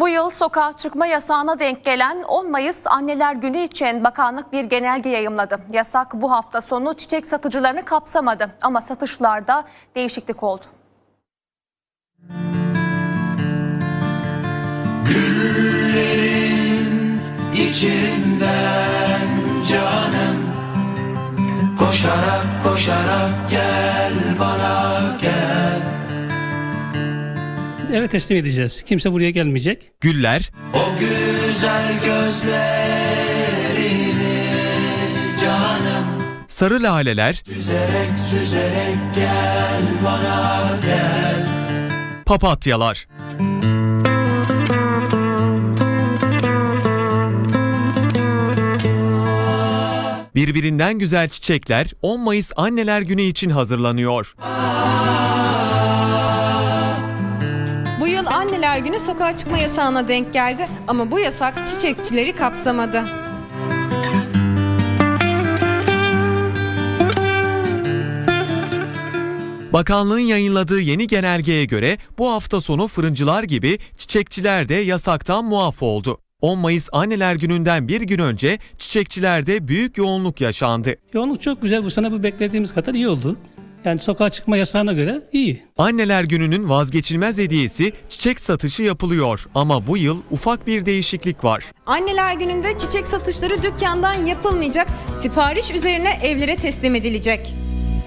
Bu yıl sokağa çıkma yasağına denk gelen 10 Mayıs Anneler Günü için bakanlık bir genelge yayımladı. Yasak bu hafta sonu çiçek satıcılarını kapsamadı ama satışlarda değişiklik oldu. içinden canım Koşarak koşarak gel eve teslim edeceğiz. Kimse buraya gelmeyecek. Güller, O güzel gözlerini canım sarı laleler, Süzerek süzerek gel bana gel papatyalar. Birbirinden güzel çiçekler 10 Mayıs Anneler Günü için hazırlanıyor. Anneler Günü sokağa çıkma yasağına denk geldi ama bu yasak çiçekçileri kapsamadı. Bakanlığın yayınladığı yeni genelgeye göre bu hafta sonu fırıncılar gibi çiçekçiler de yasaktan muaf oldu. 10 Mayıs Anneler Günü'nden bir gün önce çiçekçilerde büyük yoğunluk yaşandı. Yoğunluk çok güzel. Bu sene bu beklediğimiz kadar iyi oldu. Yani sokağa çıkma yasağına göre iyi. Anneler Günü'nün vazgeçilmez hediyesi çiçek satışı yapılıyor ama bu yıl ufak bir değişiklik var. Anneler Günü'nde çiçek satışları dükkandan yapılmayacak, sipariş üzerine evlere teslim edilecek.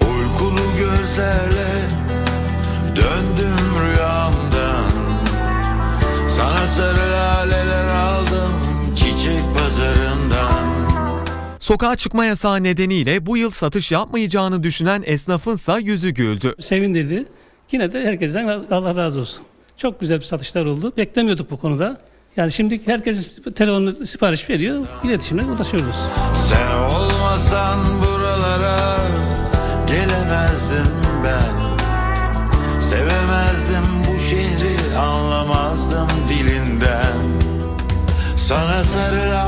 Uykulu gözlerle Sokağa çıkma yasağı nedeniyle bu yıl satış yapmayacağını düşünen esnafınsa yüzü güldü. Sevindirdi. Yine de herkesten Allah razı olsun. Çok güzel bir satışlar oldu. Beklemiyorduk bu konuda. Yani şimdi herkes telefonla sipariş veriyor. İletişimle ulaşıyoruz. Sen olmasan buralara gelemezdim ben Sevemezdim bu şehri anlamazdım dilinden Sana sarı